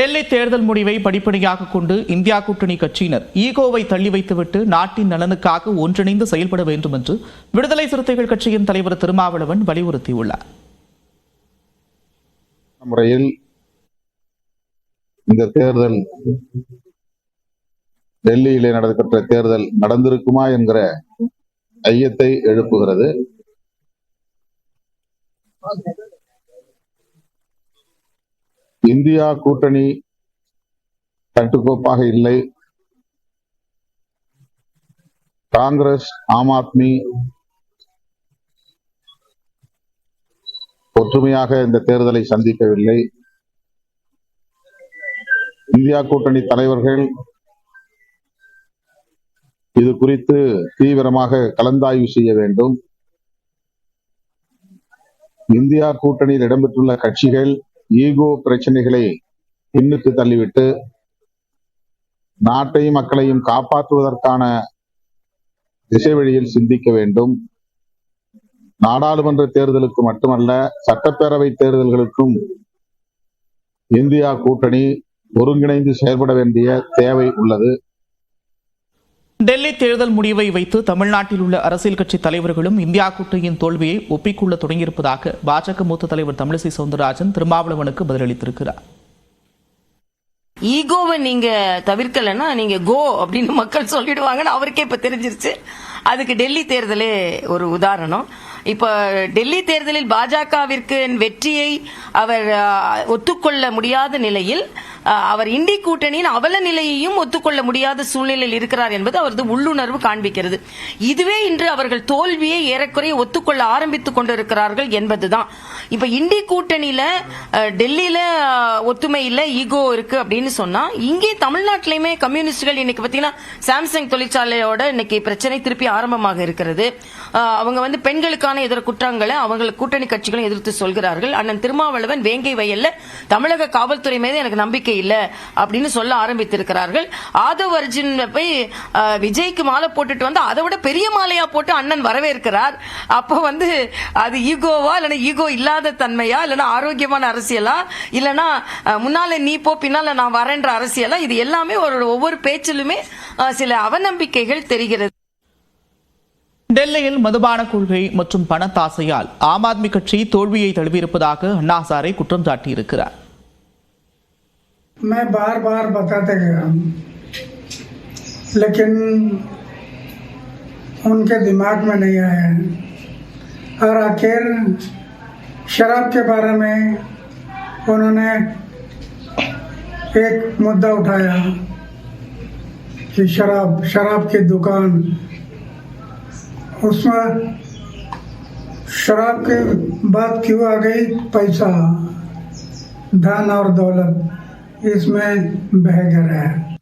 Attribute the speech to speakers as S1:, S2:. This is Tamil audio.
S1: டெல்லி தேர்தல் முடிவை படிப்படியாக கொண்டு இந்தியா கூட்டணி கட்சியினர் ஈகோவை தள்ளி வைத்துவிட்டு நாட்டின் நலனுக்காக ஒன்றிணைந்து செயல்பட வேண்டும் என்று விடுதலை சிறுத்தைகள் கட்சியின் தலைவர் திருமாவளவன் வலியுறுத்தியுள்ளார்.
S2: முறையில் இந்த தேர்தல் டெல்லியிலே நடைபெற்ற தேர்தல் நடந்திருக்குமா என்கிற ஐயத்தை எழுப்புகிறது. இந்தியா கூட்டணி கட்டுக்கோப்பாக இல்லை. காங்கிரஸ் ஆம் ஆத்மி ஒற்றுமையாக இந்த தேர்தலை சந்திக்கவில்லை. இந்தியா கூட்டணி தலைவர்கள் இது குறித்து தீவிரமாக கலந்தாய்வு செய்ய வேண்டும். இந்தியா கூட்டணியில் இடம்பெற்றுள்ள கட்சிகள் ஈகோ பிரச்சனைகளை பின்னுக்கு தள்ளிவிட்டு நாட்டையும் மக்களையும் காப்பாற்றுவதற்கான திசை வழியில் சிந்திக்க வேண்டும். நாடாளுமன்ற தேர்தலுக்கு மட்டுமல்ல சட்டப்பேரவை தேர்தல்களுக்கும் இந்தியா கூட்டணி ஒருங்கிணைந்து செயல்பட வேண்டிய தேவை உள்ளது.
S1: டெல்லி தேர்தல் முடிவை வைத்து தமிழ்நாட்டில் உள்ள அரசியல் கட்சி தலைவர்களும் இந்தியா கூட்டணியின் தோல்வியை ஒப்பிக்கொள்ள தொடங்கியிருப்பதாக பாஜக மூத்த தலைவர் தமிழிசை சவுந்தரராஜன் திருமாவளவனுக்கு பதிலளித்திருக்கிறார்.
S3: ஈகோவை நீங்க தவிர்க்கலைன்னா நீங்க கோ அப்படின்னு மக்கள் சொல்லிடுவாங்கன்னு அவருக்கே இப்ப தெரிஞ்சிருச்சு. அதுக்கு டெல்லி தேர்தலே ஒரு உதாரணம். இப்போ டெல்லி தேர்தலில் பாஜகவிற்கு வெற்றியை அவர் ஒத்துக்கொள்ள முடியாத நிலையில் அவர் இண்டி கூட்டணியின் அவல நிலையையும் ஒத்துக்கொள்ள முடியாத சூழ்நிலையில் இருக்கிறார் என்பது அவரது உள்ளுணர்வு காண்பிக்கிறது. இதுவே இன்று அவர்கள் தோல்வியை ஏறக்குறைய ஒத்துக்கொள்ள ஆரம்பித்துக் கொண்டிருக்கிறார்கள் என்பதுதான். இப்ப இந்தி கூட்டணியில டெல்லியில ஒத்துமை இல்ல ஈகோ இருக்கு அப்படின்னு சொன்னா இங்கே தமிழ்நாட்டிலயுமே கம்யூனிஸ்டுகள் இன்னைக்கு பாத்தீங்கன்னா சாம்சங் தொழிற்சாலையோட இன்னைக்கு பிரச்சனை திருப்பி ஆரம்பமாக இருக்கிறது. அவங்க வந்து பெண்களுக்கு பெண்களுக்கான எதிர குற்றங்களை அவங்க கூட்டணி கட்சிகளும் எதிர்த்து சொல்கிறார்கள். அண்ணன் திருமாவளவன் வேங்கை வயல்ல தமிழக காவல்துறை மீது எனக்கு நம்பிக்கை இல்லை அப்படின்னு சொல்ல ஆரம்பித்திருக்கிறார்கள். ஆதவ் அர்ஜுன் போய் விஜய்க்கு மாலை போட்டுட்டு வந்து அதை விட பெரிய மாலையா போட்டு அண்ணன் வரவேற்கிறார். அப்போ வந்து அது ஈகோவா இல்லைன்னா ஈகோ இல்லாத தன்மையா இல்லைன்னா ஆரோக்கியமான அரசியலா? இல்லைன்னா முன்னால நீ போ பின்னால நான் வரேன்ற அரசியலா? இது எல்லாமே ஒரு ஒவ்வொரு பேச்சிலுமே சில அவநம்பிக்கைகள் தெரிகிறது.
S1: டெல்லியில் மதுபான கொள்கை மற்றும் பணத்தாசையால் ஆம் ஆத்மி கட்சி தோல்வியை தழுவியிருப்பதாக அண்ணா ஹசாரே குற்றம் சாட்டியிருக்கிறார்
S4: मैं बार बार बताते गया हूँ लेकिन उनके दिमाग में नहीं आया है और आखिर शराब के बारे में उन्होंने एक मुद्दा उठाया कि शराब शराब की दुकान उसमें शराब की बात क्यों आ गई? पैसा धन और दौलत, इसमें बह गया है।